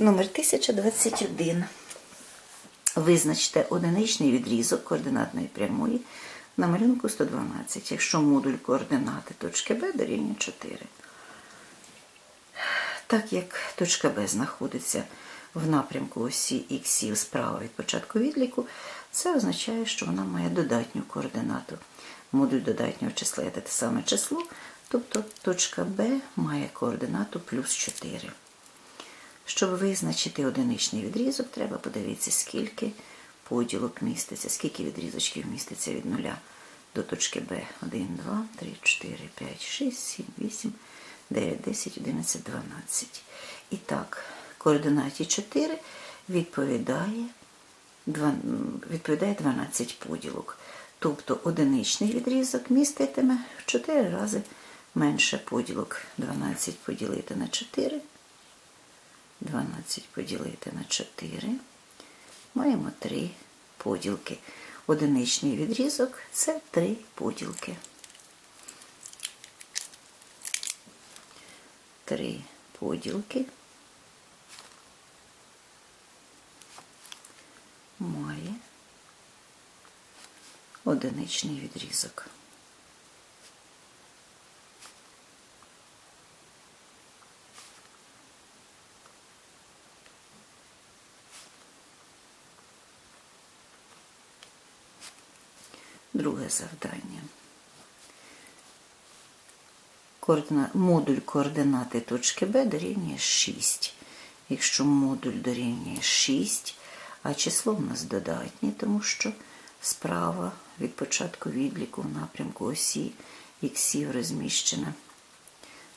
Номер 1021. Визначте одиничний відрізок координатної прямої на малюнку 112, якщо модуль координати точки Б дорівнює 4. Так як точка Б знаходиться в напрямку осі іксів справа від початку відліку, це означає, що вона має додатню координату. Модуль додатнього числа є те саме число, тобто точка Б має координату плюс 4. Щоб визначити одиничний відрізок, треба подивитися, скільки поділок міститься, скільки відрізочків міститься від нуля до точки Б. 1, 2, 3, 4, 5, 6, 7, 8, 9, 10, 11, 12. І так, координаті 4 відповідає, відповідає 12 поділок. Тобто одиничний відрізок міститиме в 4 рази менше поділок. 12 поділити на 4. 12 поділити на 4. Маємо 3 поділки. Одиничний відрізок це 3 поділки. 3 поділки має одиничний відрізок. Друге завдання. Координа... Модуль координати точки Б дорівнює 6. Якщо модуль дорівнює 6, а число в нас додатнє, тому що справа від початку відліку в напрямку осі іксів розміщена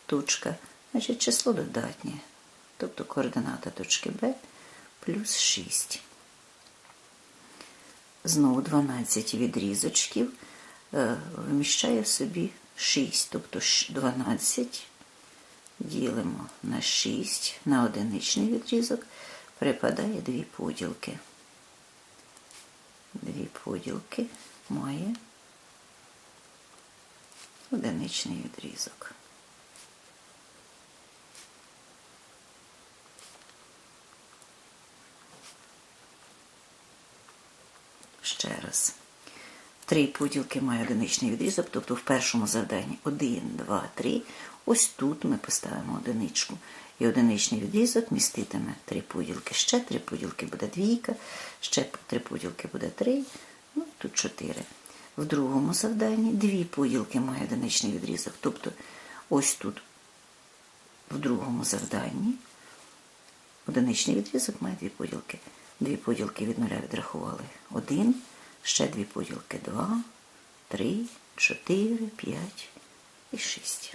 точка, значить число додатнє, тобто координата точки Б плюс 6 знову 12 відрізочків е, вміщає в собі 6, тобто 12 ділимо на 6, на одиничний відрізок припадає дві поділки. Дві поділки має одиничний відрізок. Ще раз. Три поділки має одиничний відрізок, тобто в першому завданні 1, 2, 3. Ось тут ми поставимо одиничку. І одиничний відрізок міститиме три поділки. Ще три поділки буде двійка, ще три поділки буде 3, ну тут 4. В другому завданні дві поділки має одиничний відрізок. Тобто ось тут в другому завданні Одиничний відрізок має дві поділки. Дві поділки від нуля відрахували. Один, ще дві поділки. Два, три, чотири, п'ять і шість.